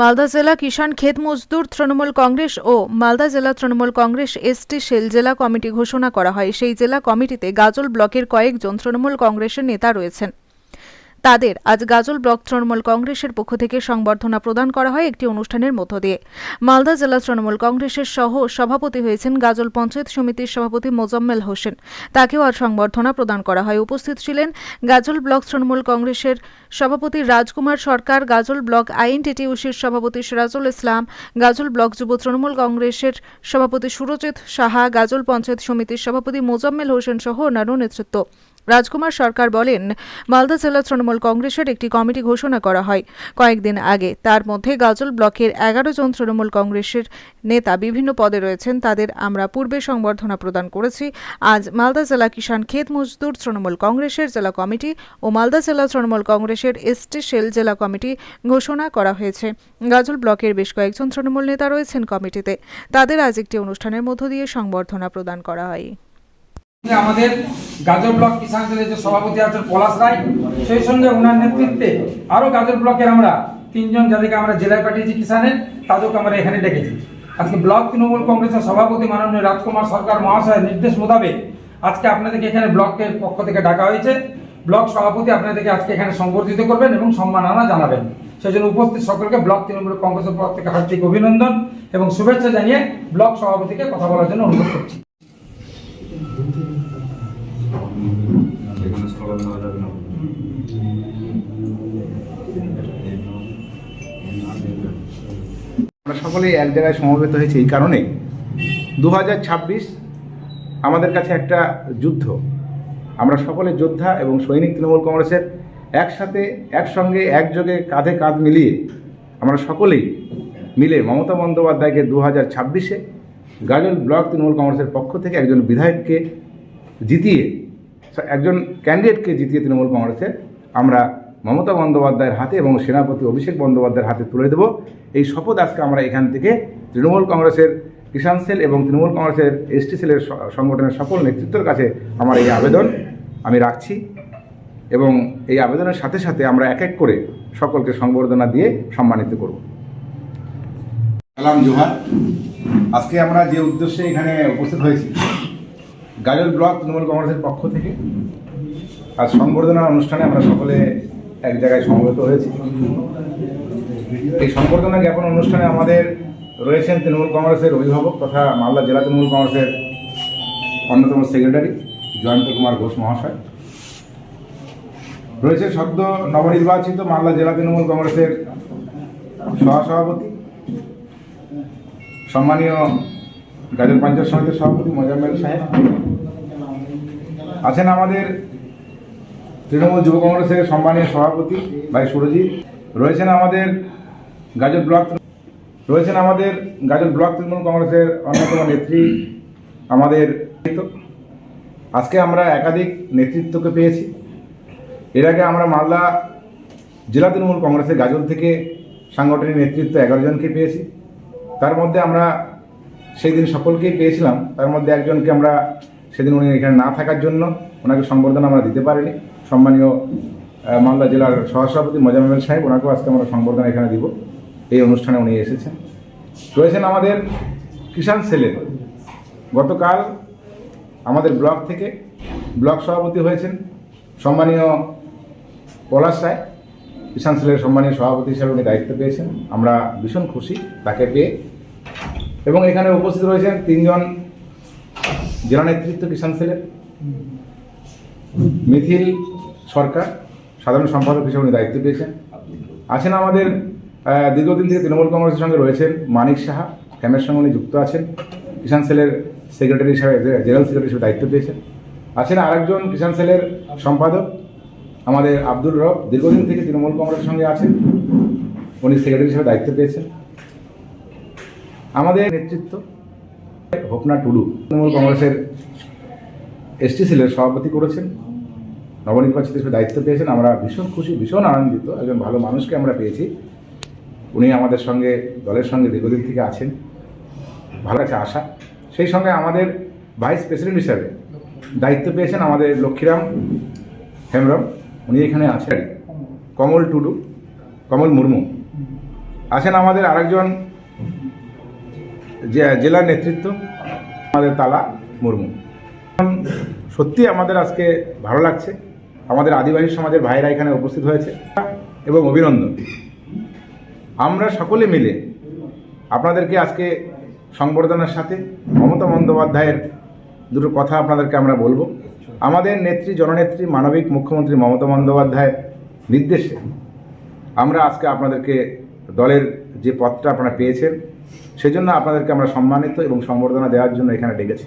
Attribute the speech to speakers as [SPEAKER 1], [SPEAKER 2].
[SPEAKER 1] মালদা জেলা কিষাণ ক্ষেত মজদুর, তৃণমূল কংগ্রেস ও মালদা জেলা তৃণমূল কংগ্রেস এসটি সেল জেলা কমিটি ঘোষণা করা হয়। সেই জেলা কমিটিতে গাজল ব্লকের কয়েকজন তৃণমূল কংগ্রেসের নেতা রয়েছেন। তাদের আজ গাজল ব্লক তৃণমূল কংগ্রেসের পক্ষ থেকে সংবর্ধনা প্রদান করা হয় একটি অনুষ্ঠানের মধ্য দিয়ে। মালদা জেলা তৃণমূল কংগ্রেসের সহ সভাপতি হয়েছেন গাজল পঞ্চায়েত সমিতির সভাপতি মোজাম্মেল হোসেন। তাকেও আজ সংবর্ধনা প্রদান করা হয়। উপস্থিত ছিলেন গাজল ব্লক তৃণমূল কংগ্রেসের সভাপতি রাজকুমার সরকার, গাজল ব্লক আইএনটিটিউসির সভাপতি সিরাজুল ইসলাম, গাজল ব্লক যুব তৃণমূল কংগ্রেসের সভাপতি সুরজিৎ সাহা, গাজল পঞ্চায়েত সমিতির সভাপতি মোজাম্মেল হোসেন সহ অন্যান্য নেতৃত্ব। রাজকুমার সরকার বলেন, মালদা জেলা তৃণমূল কংগ্রেসের একটি কমিটি ঘোষণা করা হয়। কয়েকদিন আগে তার মধ্যে গাজল ব্লকের এগারো জন তৃণমূল কংগ্রেসের নেতা বিভিন্ন পদে রয়েছেন, তাদের আমরা পূর্বে সংবর্ধনা প্রদান করেছি। আজ মালদা জেলা কিষাণ ক্ষেত মজদুর তৃণমূল কংগ্রেসের জেলা কমিটি ও মালদা জেলা তৃণমূল কংগ্রেসের এসটি সেল জেলা কমিটি ঘোষণা করা হয়েছে। গাজল ব্লকের বেশ কয়েকজন তৃণমূল নেতা রয়েছেন কমিটিতে। তাদের আজ একটি অনুষ্ঠানের মধ্য দিয়ে সংবর্ধনা প্রদান করা হয়।
[SPEAKER 2] আমাদের গাজর ব্লক কিষাণ সেলের যে সভাপতি আছেন পলাশ রায়, সেই সঙ্গে ওনার নেতৃত্বে আরও গাজর ব্লকের আমরা তিনজন যাদেরকে আমরা জেলায় পাঠিয়েছি কিষানের তাদেরকে আমরা এখানে ডেকেছি। আজকে ব্লক তৃণমূল কংগ্রেসের সভাপতি মাননীয় রাজকুমার সরকার মহাশয়ের নির্দেশ মোতাবেক আজকে আপনাদেরকে এখানে ব্লকের পক্ষ থেকে ডাকা হয়েছে। ব্লক সভাপতি আপনাদেরকে আজকে এখানে সংবর্ধিত করবেন এবং সম্মাননা জানাবেন। সেই জন্য উপস্থিত সকলকে ব্লক তৃণমূল কংগ্রেসের পক্ষ থেকে হার্দিক অভিনন্দন এবং শুভেচ্ছা জানিয়ে ব্লক সভাপতিকে কথা বলার জন্য অনুরোধ করছি।
[SPEAKER 3] এখানে দেওয়া যাবে না
[SPEAKER 4] আমরা সকলেই এক জায়গায় সমবেত হয়েছে এই কারণে। দু হাজার ছাব্বিশ আমাদের কাছে একটা যুদ্ধ। আমরা সকলে যোদ্ধা এবং সৈনিক তৃণমূল কংগ্রেসের একসাথে, একসঙ্গে, একযোগে কাঁধে কাঁধ মিলিয়ে আমরা সকলেই মিলে মমতা বন্দ্যোপাধ্যায়কে দু হাজার ছাব্বিশে গাজল ব্লক তৃণমূল কংগ্রেসের পক্ষ থেকে একজন বিধায়ককে জিতিয়ে একজন ক্যান্ডিডেটকে জিতিয়ে তৃণমূল কংগ্রেসে আমরা মমতা বন্দ্যোপাধ্যায়ের হাতে এবং সেনাপতি অভিষেক বন্দ্যোপাধ্যায়ের হাতে তুলে দেব। এই শপথ আজকে আমরা এখান থেকে তৃণমূল কংগ্রেসের কিষাণ সেল এবং তৃণমূল কংগ্রেসের এসটি সেলের সংগঠনের সকল নেতৃত্বের কাছে আমার এই আবেদন। আমি রাখছি এবং এই আবেদনের সাথে সাথে আমরা এক এক করে সকলকে সংবর্ধনা দিয়ে সম্মানিত করব। সালাম, জোহার। আজকে আমরা যে উদ্দেশ্যে এখানে উপস্থিত হয়েছি গাজল ব্লক তৃণমূল কংগ্রেসের পক্ষ থেকে আর সংবর্ধনা অনুষ্ঠানে আমরা সকলে এক জায়গায় সমবেত হয়েছি। এই সংবর্ধনা জ্ঞাপন অনুষ্ঠানে আমাদের রয়েছেন তৃণমূল কংগ্রেসের অভিভাবক তথা মালদা জেলা তৃণমূল কংগ্রেসের অন্যতম সেক্রেটারি জয়ন্ত কুমার ঘোষ মহাশয়। রয়েছে সদ্য নবনির্বাচিত মালদা জেলা তৃণমূল কংগ্রেসের সহসভাপতি। সম্মানীয় গাজল পঞ্চায়েত সমিতির সভাপতি মোজাম্মেল সাহেব। আছেন আমাদের তৃণমূল যুব কংগ্রেসের সম্মানীয় সভাপতি ভাই সুরজিৎ। রয়েছেন আমাদের গাজল ব্লক রয়েছেন আমাদের গাজল ব্লক তৃণমূল কংগ্রেসের অন্যতম নেত্রী, আমাদের আজকে আমরা একাধিক নেতৃত্বকে পেয়েছি। এর আগে আমরা মালদা জেলা তৃণমূল কংগ্রেসের গাজল থেকে সাংগঠনিক নেতৃত্ব এগারো জনকে পেয়েছি। তার মধ্যে আমরা সেই দিন সকলকেই পেয়েছিলাম। তার মধ্যে একজনকে আমরা সেদিন উনি এখানে না থাকার জন্য ওনাকে সংবর্ধনা আমরা দিতে পারিনি। সম্মানীয় মালদা জেলার সহসভাপতি মোজাম্মেল সাহেব, ওনাকেও আজকে আমরা সংবর্ধনা এখানে দিব। এই অনুষ্ঠানে উনি এসেছেন। রয়েছেন আমাদের কিষাণ সেলের গতকাল আমাদের ব্লক থেকে ব্লক সভাপতি হয়েছেন সম্মানীয় পলাশ রায়। কিষাণ সেলের সম্মানীয় সভাপতি হিসেবে উনি দায়িত্ব পেয়েছেন। আমরা ভীষণ খুশি তাকে পেয়ে। এবং এখানে উপস্থিত রয়েছেন তিনজন জেলা নেতৃত্ব, কিষাণ সেলের। মিথিল সরকার, সাধারণ সম্পাদক হিসেবে উনি দায়িত্ব পেয়েছেন। আছেন আমাদের দীর্ঘদিন থেকে তৃণমূল কংগ্রেসের সঙ্গে রয়েছেন মানিক সাহা। ফ্যামের সঙ্গে উনি যুক্ত আছেন। কিষাণ সেলের সেক্রেটারি হিসাবে জেনারেল সেক্রেটারি হিসেবে দায়িত্ব পেয়েছেন। আছেন আরেকজন কিষাণ সেলের সম্পাদক, আমাদের আব্দুল রব। দীর্ঘদিন থেকে তৃণমূল কংগ্রেসের সঙ্গে আছেন। উনি সেক্রেটারি হিসেবে দায়িত্ব পেয়েছেন। আমাদের নেতৃত্ব, হোপনা টুডু, তৃণমূল কংগ্রেসের এসটি সেলের সভাপতি করেছেন। নবনির্বাচিত হিসেবে দায়িত্ব পেয়েছেন। আমরা ভীষণ খুশি, ভীষণ আনন্দিত। একজন ভালো মানুষকে আমরা পেয়েছি। উনি আমাদের সঙ্গে, দলের সঙ্গে দীর্ঘদিন থেকে আছেন। ভালো আছে আশা। সেই সঙ্গে আমাদের ভাইস প্রেসিডেন্ট হিসাবে দায়িত্ব পেয়েছেন আমাদের লক্ষ্মীরাম হেমব্রম। উনি এখানে আছেন। কমল টুডু, কমল মুর্মু। আছেন আমাদের আরেকজন জেলার নেতৃত্ব, আমাদের তালা মুর্মু। সত্যি আমাদের আজকে ভালো লাগছে। আমাদের আদিবাসী সমাজের ভাইরা এখানে উপস্থিত হয়েছে। এবং অভিনন্দন। আমরা সকলে মিলে আপনাদেরকে আজকে সংবর্ধনার সাথে মমতা বন্দ্যোপাধ্যায়ের দুটো কথা আপনাদেরকে আমরা বলব। আমাদের নেত্রী, জননেত্রী, মানবিক মুখ্যমন্ত্রী মমতা বন্দ্যোপাধ্যায়ের নির্দেশে আমরা আজকে আপনাদেরকে দলের যে পথটা আপনারা পেয়েছেন সেজন্য আপনাদেরকে আমরা সম্মানিত এবং সম্বর্ধনা দেওয়ার জন্য এখানে ডেকেছি।